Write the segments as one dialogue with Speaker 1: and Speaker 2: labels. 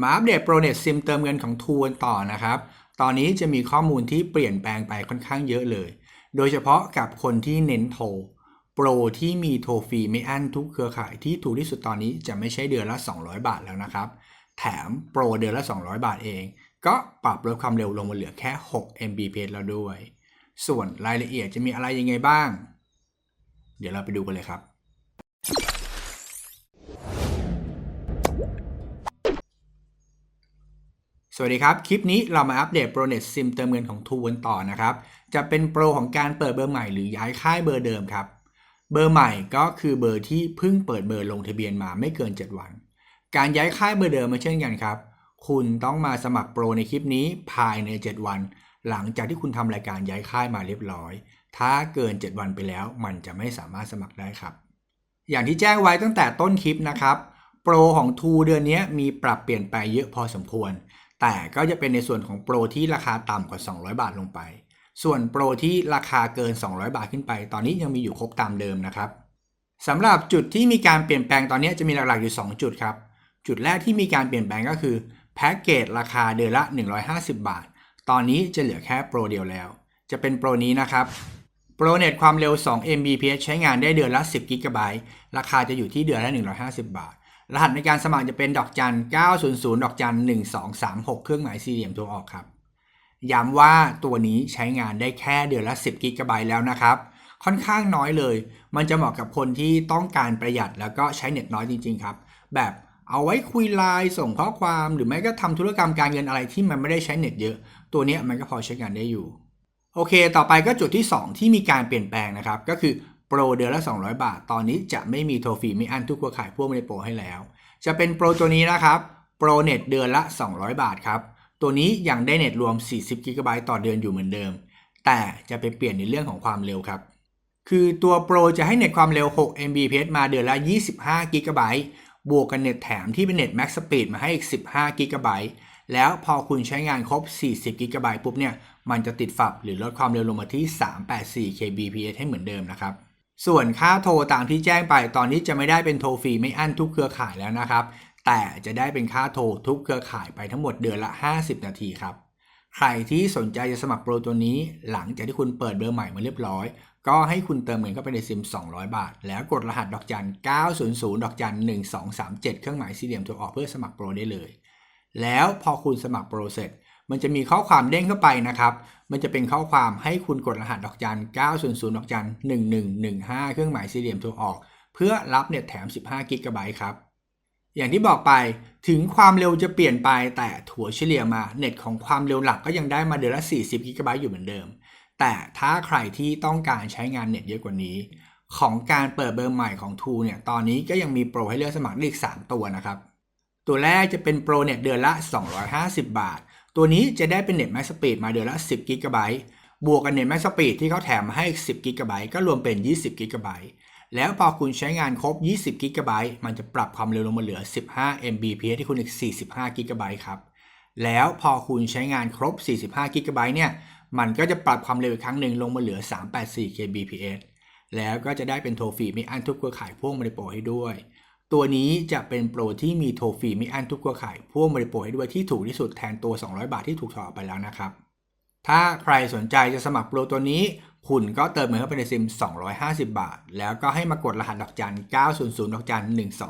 Speaker 1: มาอัปเดตโปรเน็ตซิมเติมเงินของทูนต่อนะครับ ตอนนี้จะมีข้อมูลที่เปลี่ยนแปลงไปค่อนข้างเยอะเลย โดยเฉพาะกับคนที่เน้นโทร โปรที่มีโทรฟรีไม่อั้นทุกเครือข่ายที่ถูกที่สุดตอนนี้จะไม่ใช่เดือนละ 200 บาทแล้วนะครับ แถมโปรเดือนละ 200 บาทเอง ก็ปรับลดความเร็วลงมาเหลือแค่ 6 Mbps แล้วด้วย ส่วนรายละเอียดจะมีอะไรยังไงบ้าง เดี๋ยวเราไปดูกันเลยครับ สวัสดีครับ คลิปนี้เรามาอัปเดตโปรเน็ตซิมเติมเงินของทูกันต่อนะครับ จะเป็นโปรของการเปิดเบอร์ใหม่หรือย้ายค่ายเบอร์เดิมครับ เบอร์ใหม่ก็คือเบอร์ที่เพิ่งเปิดเบอร์ลงทะเบียนมาไม่เกิน 7 วัน การย้ายค่ายเบอร์เดิมมาเช่นกันครับ คุณต้องมาสมัครโปรในคลิปนี้ภายใน 7 วัน หลังจากที่คุณทำรายการย้ายค่ายมาเรียบร้อย ถ้าเกิน 7 วันไปแล้ว มันจะไม่สามารถสมัครได้ครับ อย่างที่แจ้งไว้ตั้งแต่ต้นคลิปนะครับ โปรของทูเดือนนี้มีปรับเปลี่ยนไปเยอะพอสมควร แต่ก็จะเป็นในส่วนของโปรที่ราคาต่ำกว่า 200 บาทลงไป ส่วนโปรที่ราคาเกิน 200 บาทขึ้นไป ตอนนี้ยังมีอยู่ครบตามเดิมนะครับสำหรับจุดที่มีการเปลี่ยนแปลงตอนนี้จะมีหลักๆอยู่ 2 จุดครับ จุดแรกที่มีการเปลี่ยนแปลงก็คือแพ็กเกจราคาเดือนละ 150 บาท ตอนนี้จะเหลือแค่โปรเดียวแล้ว จะเป็นโปรนี้นะครับโปรเน็ตความเร็ว 2 Mbps ใช้งานได้เดือนละ 10 g b ราคาจะอยู่ที่เดือนละ 150 บาท รหัสในการสมัครจะเป็นดอกจัน 900 ดอกจัน 1236 เครื่องหมายสี่เหลี่ยมตัวออกครับ ย้ำว่าตัวนี้ใช้งานได้แค่เดือนละ 10 g b แล้วนะครับ ค่อนข้างน้อยเลย มันจะเหมาะกับคนที่ต้องการประหยัดแล้วก็ใช้เน็ตน้อยจริง ๆ ครับ แบบเอาไว้คุยไลน์ส่งข้อความหรือไม่ก็ทำธุรกรรมการเงินอะไรที่มันไม่ได้ใช้เน็ตเยอะ ตัวนี้มันก็พอใช้งานได้อยู่ โอเค ต่อไปก็จุดที่ 2 ที่มีการเปลี่ยนแปลงนะครับ ก็คือ โปรเดือนละ 200 บาท ตอนนี้จะไม่มีโทรฟรีไม่อั้นทุกเครือข่ายพวกไม่ได้โปรให้แล้ว จะเป็นโปรตัวนี้นะครับโปรเน็ตเดือนละ 200 บาทครับ ตัวนี้ยังได้เน็ตรวม 40 g b ต่อเดือนอยู่เหมือนเดิม แต่จะไปเปลี่ยนในเรื่องของความเร็วครับ คือตัวโปรจะให้เน็ตความเร็ว 6 Mbps มาเดือนละ 25 g b บวกกันเน็ตแถมที่เป็นเน็ต Max Speed มาให้อีก 15 g b แล้วพอคุณใช้งานครบ 40 g b ปุ๊บเนี่ย มันจะติดฝับหรือลดความเร็วลงมาที่ 384 kbps ให้เหมือนเดิมนะครับ ส่วนค่าโทรตามที่แจ้งไปตอนนี้จะไม่ได้เป็นโทรฟรีไม่อั้นทุกเครือข่ายแล้วนะครับ แต่จะได้เป็นค่าโทรทุกเครือข่ายไปทั้งหมดเดือนละ 50 นาทีครับ ใครที่สนใจจะสมัครโปรตัวนี้ หลังจากที่คุณเปิดเบอร์ใหม่มาเรียบร้อย ก็ให้คุณเติมเงินเข้าไปในซิม 200 บาท แล้วกดรหัสดอกจัน 900 ดอกจัน 1237 เครื่องหมายสี่เหลี่ยมตัวออกเพื่อสมัครโปรได้เลย แล้วพอคุณสมัครโปรเสร็จ มันจะมีข้อความเด้งเข้าไปนะครับ มันจะเป็นข้อความให้คุณกดรหัสดอกจัน 900 ดอกจัน 1115 เครื่องหมายสี่เหลี่ยมตัวออก เพื่อรับเน็ตแถม 15กิกะไบต์ครับ อย่างที่บอกไปถึงความเร็วจะเปลี่ยนไปแต่ถัวเฉลี่ยมาเน็ตของความเร็วหลักก็ยังได้มาเดือนละ 40กิกะไบต์อยู่เหมือนเดิม แต่ถ้าใครที่ต้องการใช้งานเน็ตเยอะกว่านี้ ของการเปิดเบอร์ใหม่ของ t ูเนี่ยตอนนี้ก็ยังมีโปรให้เลือกสมัครได้อีก 3 ตัวนะครับตัวแรกจะเป็นโปรเน็ตเดือนละ 250 บาท ตัวนี้จะได้เป็นเน็ตแม็กสปีดมาเดือนละ10 g b บวกกับเน็ตแม็กสปีดที่เขาแถมมาให้อีก10 g b ก็รวมเป็น 20 g b แล้วพอคุณใช้งานครบ 20 g b มันจะปรับความเร็วลงมาเหลือ 15 Mbps ที่คุณอีก 45 g b ครับ แล้วพอคุณใช้งานครบ 45 g b เนี่ย มันก็จะปรับความเร็วอีกครั้งหนึ่งลงมาเหลือ 384 kbps แล้วก็จะได้เป็นโทรฟรีม่อั้นทุกเครือข่ายพ่วงมาในโปให้ด้วย ตัวนี้จะเป็นโปรที่มีโทรฟรีไม่อั้นทุกเครือข่ายพ่วงมาในโปรให้ด้วยที่ถูกที่สุดแทนตัว 200 บาทที่ถูกถอดไปแล้วนะครับ ถ้าใครสนใจจะสมัครโปรตัวนี้ คุณก็เติมเงินเข้าไปในซิม 250 บาท แล้วก็ให้มากดรหัสดอกจัน 900 ดอกจัน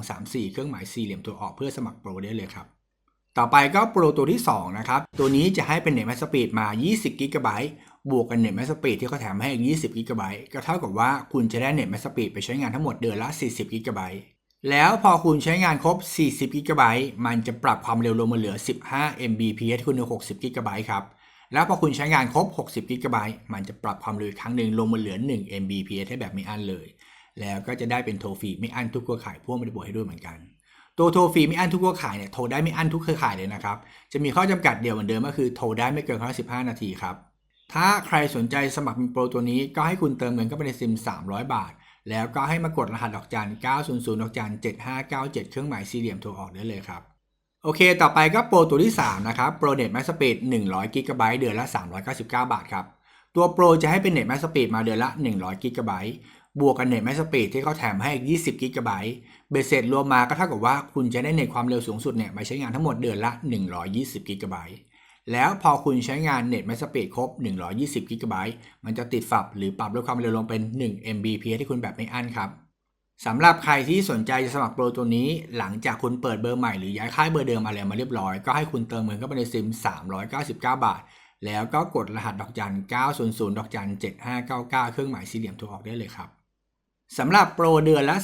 Speaker 1: 1234 เครื่องหมายสี่เหลี่ยมตัวออกเพื่อสมัครโปรได้เลยครับ ต่อไปก็โปรตัวที่ 2 นะครับ ตัวนี้จะให้เป็นเน็ตแมสปีดมา 20 g b บวกกันเน็ตแมสปีดที่เขาแถมให้อีก 20 g b ก็เท่ากับว่าคุณจะได้เน็ตแมสปีดไปใช้งานทั้งหมดเดือนละ 40 g b แล้วพอคุณใช้งานครบ 40 g b มันจะปรับความเร็วลงมาเหลือ 15 Mbps คุณเหลือ60 g b ครับ แล้วพอคุณใช้งานครบ 60 g b มันจะปรับความเร็วอีกครั้งหนึ่งลงมาเหลือ 1 Mbps ให้แบบไม่อั้นเลย แล้วก็จะได้เป็นโทรฟรีไม่อั้นทุกเครือข่ายพ่วงไม่ได้บวกให้ด้วยเหมือนกัน ตัวโทรฟรีไม่อั้นทุกเครือข่ายเนี่ยโทรได้ไม่อั้นทุกเครือข่ายเลยนะครับ จะมีข้อจำกัดเดียวเหมือนเดิมก็คือโทรได้ไม่เกินครั้งละ15นาทีครับ ถ้าใครสนใจสมัครเป็นโปรตัวนี้ก็ให้คุณเติมเงินเข้าไปในซิม 300 บาท แล้วก็ให้มากดรหัสดอกจัน 900 ดอกจัน 7597 เครื่องหมายสี่เหลี่ยมโทรออกได้เลยครับโอเค ต่อไปก็โปรตัวที่ 3 นะครับโปรเน็ตแม็กสปีด100 g b เดือนละ 399 บาทครับ ตัวโปรจะให้เป็นเน็ตแม็กสปีดมาเดือนละ 100 g b บวกกับเน็ตแมสสปีดที่เขาแถมให้อีก 20กิกะไบต์เบสเสร็จรวมมาก็เท่ากับว่าคุณจะได้เน็ตความเร็วสูงสุดเนี่ยมาใช้งานทั้งหมดเดือนละ 120กิกะไบต์ แล้วพอคุณใช้งานเน็ตแมสปีดครบ 120กิกะไบต์มันจะติดฝับหรือปรับลดความเร็วลงเป็น 1 Mbps ที่คุณแบบไม่อั้นครับสำหรับใครที่สนใจจะสมัครโปรตัวนี้ หลังจากคุณเปิดเบอร์ใหม่หรือย้ายค่ายเบอร์เดิมอะไรมาเรียบร้อย ก็ให้คุณเติมเงินเข้าไปในซิม 399 บาท แล้วก็กดรหัสดอกจัน 900 ดอกจัน 7599 เครื่องหมายสี่เหลี่ยมโทรออกได้เลยครับสำหรับโปรเดือนละ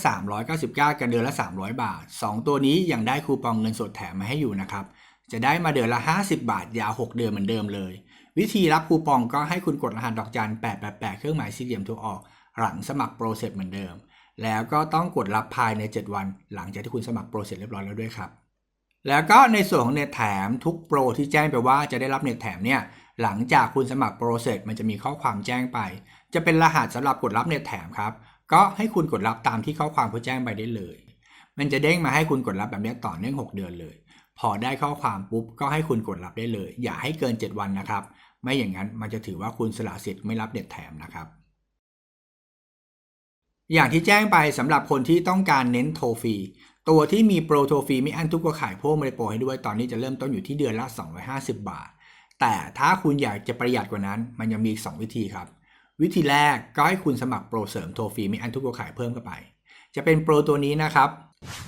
Speaker 1: 399 กับเดือนละ 300 บาท 2 ตัวนี้ยังได้คูปองเงินสดแถมมาให้อยู่นะครับ จะได้มาเดือนละ 50 บาทยาว 6 เดือนเหมือนเดิมเลย วิธีรับคูปองก็ให้คุณกดรหัสดอกจัน888 เครื่องหมายสี่เหลี่ยมโทรออก หลังสมัครโปรเสร็จเหมือนเดิม แล้วก็ต้องกดรับภายใน 7 วัน หลังจากที่คุณสมัครโปรเสร็จเรียบร้อยแล้วด้วยครับ แล้วก็ในส่วนของเน็ตแถมทุกโปรที่แจ้งไปว่าจะได้รับเน็ตแถมเนี่ยหลังจากคุณสมัครโปรเสร็จมันจะมีข้อความแจ้งไป จะเป็นรหัสสำหรับกดรับเน็ตแถมครับ ก็ให้คุณกดรับตามที่ข้อความเขาแจ้งไปได้เลย มันจะเด้งมาให้คุณกดรับแบบนี้ต่อเนื่อง 6 เดือนเลย พอได้ข้อความปุ๊บก็ให้คุณกดรับได้เลย อย่าให้เกิน 7 วันนะครับ ไม่อย่างนั้นมันจะถือว่าคุณสละสิทธิ์ไม่รับเน็ตแถมนะครับอย่างที่แจ้งไปสำหรับคนที่ต้องการเน้นโทรฟรีตัวที่มีโปรโทรฟรีไม่อั้นทุกกระขายพวกมาในโปให้ด้วยตอนนี้จะเริ่มต้นอยู่ที่เดือนละ 250 บาท แต่ถ้าคุณอยากจะประหยัดกว่านั้น มันยังมีอีก 2 วิธีครับ วิธีแรกก็ให้คุณสมัครโปรเสริมโทรฟรีไม่อั้นทุกเครือข่ายเพิ่มเข้าไป จะเป็นโปรตัวนี้นะครับ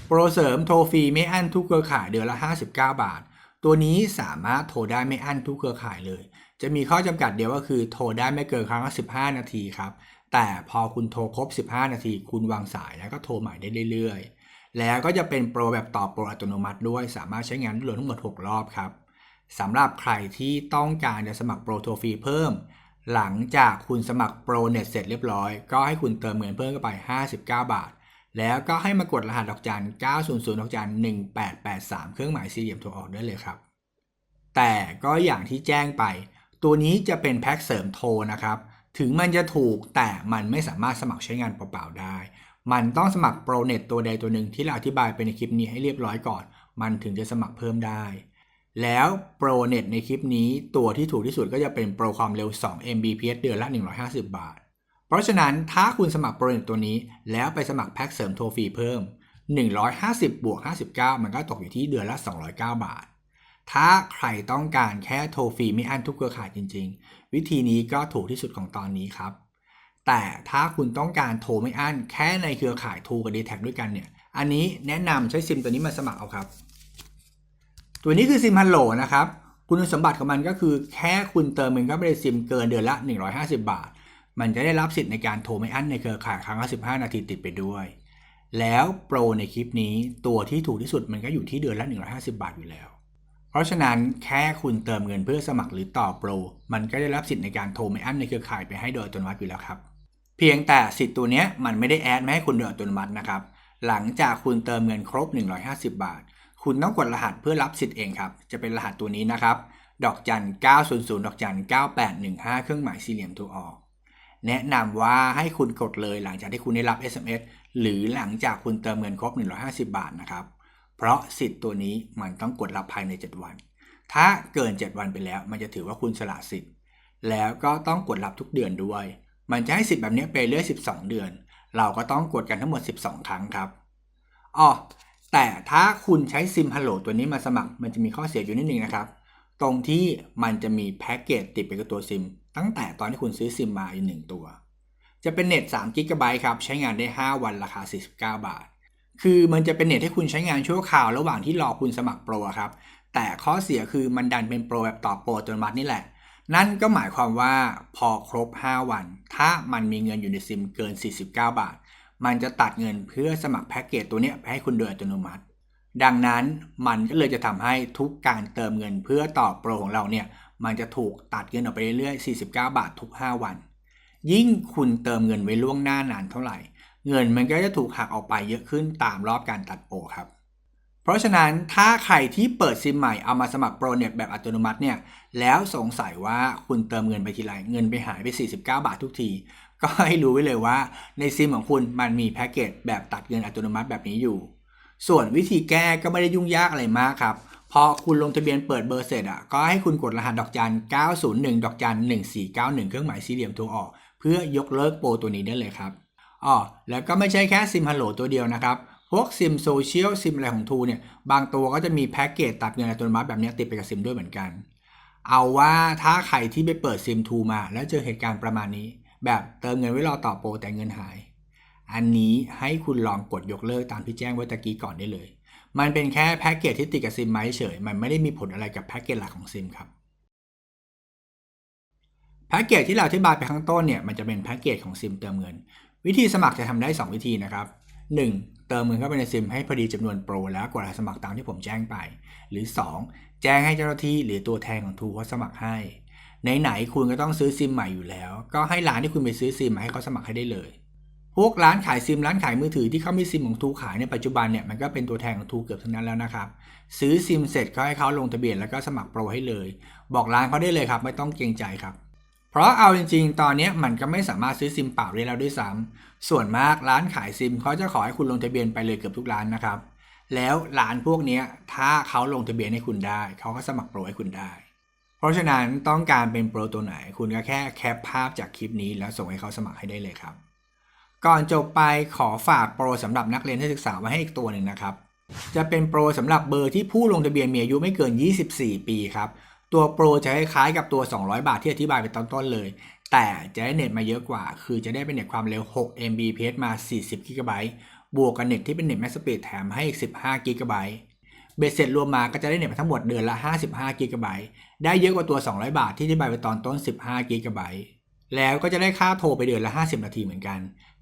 Speaker 1: โปรเสริมโทรฟรีไม่อั้นทุกเครือข่ายเดือนละ 59 บาท ตัวนี้สามารถโทรได้ไม่อั้นทุกเครือข่ายเลย จะมีข้อจำกัดเดียวก็คือโทรได้ไม่เกินครั้งละ15 นาทีครับ แต่พอคุณโทรครบ 15 นาที คุณวางสายแล้วก็โทรใหม่ได้เรื่อยๆ แล้วก็จะเป็นโปรแบบต่อโปรอัตโนมัติด้วย สามารถใช้งานได้รวมทั้งหมด 6 รอบครับสำหรับใครที่ต้องการจะสมัครโปรโทรฟรีเพิ่ม หลังจากคุณสมัครโปรเน็ตเสร็จเรียบร้อย ก็ให้คุณเติมเงินเพิ่มเข้าไป 59 บาท แล้วก็ให้มากดรหัสดอกจัน 900 ดอกจัน 1883 เครื่องหมายสี่เหลี่ยมโทรออกได้เลยครับ แต่ก็อย่างที่แจ้งไป ตัวนี้จะเป็นแพ็กเสริมโทรนะครับ ถึงมันจะถูกแต่มันไม่สามารถสมัครใช้งานเปล่าๆได้ มันต้องสมัครโปรเน็ตตัวใดตัวหนึ่งที่เราอธิบายไปในคลิปนี้ให้เรียบร้อยก่อน มันถึงจะสมัครเพิ่มได้ แล้วโปรเน็ตในคลิปนี้ตัวที่ถูกที่สุดก็จะเป็นโปรความเร็ว 2 Mbps เดือนละ 150 บาท เพราะฉะนั้นถ้าคุณสมัครโปรเน็ตตัวนี้ แล้วไปสมัครแพ็กเสริมโทรฟรีเพิ่ม 150 บวก 59 มันก็ตกอยู่ที่เดือนละ 209 บาท ถ้าใครต้องการแค่โทรฟรีไม่อั้นทุกเครือข่ายจริง ๆ วิธีนี้ก็ถูกที่สุดของตอนนี้ครับ แต่ถ้าคุณต้องการโทรไม่อั้นแค่ในเครือข่ายทูกับ d t แทด้วยกันเนี่ย อันนี้แนะนำใช้ซิมตัวนี้มาสมัครเอาครับ ตัวนี้คือซิมฮัลโหลนะครับคุณสมบัติของมันก็คือแค่คุณเติมเงินเข้าไปในซิมเกินเดือนละ 150 บาท มันจะได้รับสิทธิ์ในการโทรไม่อั้นในเครือข่ายครั้งละ15 นาทีติดไปด้วย แล้วโปรในคลิปนี้ตัวที่ถูกที่สุดมันก็อยู่ที่เดือนละ 150 บาทอยู่แล้ว เพราะฉะนั้นแค่คุณเติมเงินเพื่อสมัครหรือต่อโปร มันก็ได้รับสิทธิ์ในการโทรไม่อั้นในเครือข่ายไปให้โดยอัตโนมัติอยู่แล้วครับ เพียงแต่สิทธิ์ตัวนี้มันไม่ได้แอดมาให้คุณโดยอัตโนมัตินะครับ หลังจากคุณเติมเงินครบ 150 บาท คุณต้องกดรหัสเพื่อรับสิทธิ์เองครับ จะเป็นรหัสตัวนี้นะครับ ดอกจัน 900 ดอกจัน 9815 เครื่องหมายสี่เหลี่ยมโทรออก แนะนำว่าให้คุณกดเลยหลังจากที่คุณได้รับ SMS หรือหลังจากคุณเติมเงินครบ 150 บาทนะครับ เพราะสิทธิ์ตัวนี้มันต้องกดรับภายใน 7 วัน ถ้าเกิน 7 วันไปแล้ว มันจะถือว่าคุณสละสิทธิ์ แล้วก็ต้องกดรับทุกเดือนด้วย มันจะให้สิทธิ์แบบนี้ไปเรื่อย 12 เดือน เราก็ต้องกดกันทั้งหมด 12 ครั้งครับอ๋อแต่ถ้าคุณใช้ซิมฮัลโหลตัวนี้มาสมัคร มันจะมีข้อเสียอยู่นิดนึงนะครับ ตรงที่มันจะมีแพ็กเกจติดไปกับตัวซิม ตั้งแต่ตอนที่คุณซื้อซิมมาอยู่หนึ่งตัว จะเป็นเน็ต3กิกะไบต์ครับ ใช้งานได้ 5 วันราคา 49 บาท คือมันจะเป็นเน็ตให้คุณใช้งานชั่วคราวระหว่างที่รอคุณสมัครโปรครับ แต่ข้อเสียคือมันดันเป็นโปรแบบต่อโปรอัตโนมัตินี่แหละ นั่นก็หมายความว่าพอครบ 5 วัน ถ้ามันมีเงินอยู่ในซิมเกิน 49 บาท มันจะตัดเงินเพื่อสมัครแพ็กเกจตัวเนี้ยไปให้คุณโดยอัตโนมัติดังนั้นมันก็เลยจะทำให้ทุกการเติมเงินเพื่อต่อโปรของเราเนี่ย มันจะถูกตัดเงินออกไปเรื่อยๆ49 บาททุก 5 วัน ยิ่งคุณเติมเงินไว้ล่วงหน้านานเท่าไหร่ เงินมันก็จะถูกหักออกไปเยอะขึ้นตามรอบการตัดโปรครับ เพราะฉะนั้นถ้าใครที่เปิดซิมใหม่เอามาสมัครโปรเน็ตแบบอัตโนมัติเนี่ยแล้วสงสัยว่าคุณเติมเงินไปทีไรเงินไปหายไป 49 บาททุกที ก็ให้รู้ไว้เลยว่าในซิมของคุณมันมีแพ็กเกจแบบตัดเงินอัตโนมัติแบบนี้อยู่ส่วนวิธีแก้ก็ไม่ได้ยุ่งยากอะไรมากครับ พอคุณลงทะเบียนเปิดเบอร์เสร็จอะก็ให้คุณกดรหัสดอกจัน 901 ดอกจัน 1491 เครื่องหมายสี่เหลี่ยมโทรออก เพื่อยกเลิกโปรตัวนี้ได้เลยครับอ๋อแล้วก็ไม่ใช่แค่ซิมฮัลโหลตัวเดียวนะครับ พวกซิมโซเชียลซิมอะไรของทูเนี่ยบางตัวก็จะมีแพ็กเกจตัดเงินอัตโนมัติแบบนี้ติดไปกับซิมด้วยเหมือนกัน เอาว่าถ้าใครที่ไปเปิดซิมทูมา แล้วเจอเหตุการณ์ประมาณนี้ แบบเติมเงินไว้รอต่อโปรแต่เงินหาย อันนี้ให้คุณลองกดยกเลิกตามที่แจ้งไว้ตะกี้ก่อนได้เลย มันเป็นแค่แพ็กเกจที่ติดกับซิมไมาเฉย มันไม่ได้มีผลอะไรกับแพ็กเกจหลักของซิมครับแพ็กเกจที่เราอธิบายไปข้างต้นเนี่ยมันจะเป็นแพ็กเกจของซิมเติมเงิน วิธีสมัครจะทำได้ 2 วิธีนะครับ 1. เติมเงินเข้าไปในซิมให้พอดีจำนวนโปรแล้วกดรหัสสมัครตามที่ผมแจ้งไป หรือ 2. แจ้งให้เจ้าหน้าที่หรือตัวแทนของทูเขาสมัครให้ไหนๆคุณก็ต้องซื้อซิมใหม่อยู่แล้ว ก็ให้ร้านที่คุณไปซื้อซิมมาให้เขาสมัครให้ได้เลย พวกร้านขายซิมร้านขายมือถือที่เขามีซิมของทูขายในปัจจุบันเนี่ยมันก็เป็นตัวแทนของทูเกือบทั้งนั้นแล้วนะครับซื้อซิมเสร็จก็ให้เขาลงทะเบียนแล้วก็สมัครโปรให้เลย บอกร้านเขาได้เลยครับ ไม่ต้องเกรงใจครับ เพราะเอาจริง ๆ ตอนนี้มันก็ไม่สามารถซื้อซิมเปล่าได้แล้วด้วยซ้ำส่วนมากร้านขายซิมเขาจะขอให้คุณลงทะเบียนไปเลยเกือบทุกร้านนะครับแล้วร้านพวกนี้ถ้าเขาลงทะเบียนให้คุณได้เขาก็สมัครโปรให้คุณได้ เพราะฉะนั้นต้องการเป็นโปรตัวไหน คุณก็แค่แคปภาพจากคลิปนี้แล้วส่งให้เขาสมัครให้ได้เลยครับ ก่อนจบไปขอฝากโปรสำหรับนักเรียนที่ศึกษาไว้ให้อีกตัวหนึ่งนะครับ จะเป็นโปรสำหรับเบอร์ที่ผู้ลงทะเบียนมีอายุไม่เกิน 24 ปีครับ ตัวโปรจะคล้ายกับตัว 200 บาทที่อธิบายไปตอนต้นเลย แต่จะได้เน็ตมาเยอะกว่า คือจะได้เป็นเน็ตความเร็ว 6 Mbps มา 40 g b บวกกับเน็ตที่เป็นเน็ตแมสสปีดแถมให้อีก 15 g b เบ็ดเสร็จรวมมาก็จะได้เน็ตมาทั้งหมดเดือนละ 55 g b ได้เยอะกว่าตัว 200 บาทที่อธิบายไปตอนต้น 15 g b แล้วก็จะได้ค่าโทรไปเดือนละ 50 นาทีเหมือนกัน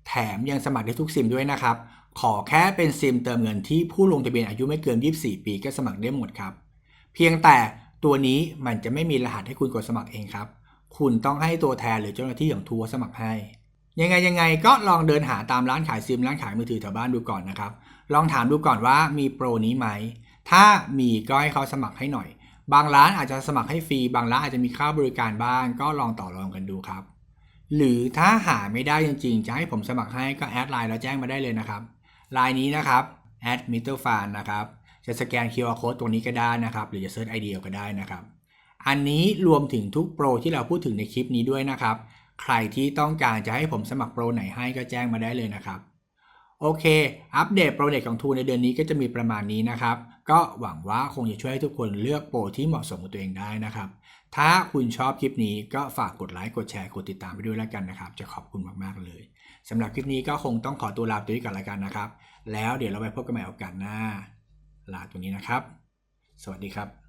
Speaker 1: แถมยังสมัครได้ทุกซิมด้วยนะครับ ขอแค่เป็นซิมเติมเงินที่ผู้ลงทะเบียนอายุไม่เกิน 24 ปีก็สมัครได้หมดครับ เพียงแต่ตัวนี้มันจะไม่มีรหัสให้คุณกดสมัครเองครับ คุณต้องให้ตัวแทนหรือเจ้าหน้าที่ของทัวร์สมัครให้ ยังไงยังไงก็ลองเดินหาตามร้านขายซิมร้านขายมือถือแถวบ้านดูก่อนนะครับ ลองถามดูก่อนว่ามีโปรนี้ไหม ถ้ามีก็ให้เขาสมัครให้หน่อย บางร้านอาจจะสมัครให้ฟรี บางร้านอาจจะมีค่าบริการบ้าง ก็ลองต่อรองกันดูครับ หรือถ้าหาไม่ได้จริงๆ จะให้ผมสมัครให้ก็แอดไลน์แล้วแจ้งมาได้เลยนะครับไลน์นี้นะครับ at m i t e r f a n นะครับ จะสแกน QR code ตัวนี้ก็ได้นะครับ หรือจะเซิร์ชไอเดียก็ได้นะครับ อันนี้รวมถึงทุกโปรที่เราพูดถึงในคลิปนี้ด้วยนะครับ ใครที่ต้องการจะให้ผมสมัครโปรไหนให้ก็แจ้งมาได้เลยนะครับ โอเค อัปเดตโปรเจกต์ของทูในเดือนนี้ก็จะมีประมาณนี้นะครับ ก็หวังว่าคงจะช่วยให้ทุกคนเลือกโปรที่เหมาะสมกับตัวเองได้นะครับ ถ้าคุณชอบคลิปนี้ก็ฝากกดไลค์ กดแชร์ กดติดตามไปด้วยแล้วกันนะครับ จะขอบคุณมาก ๆ เลยสำหรับคลิปนี้ก็คงต้องขอตัวลาไปด้วยกันละกันนะครับ แล้วเดี๋ยวเราไปพบกันใหม่โอกาสหน้า ลาตัวนี้นะครับ สวัสดีครับ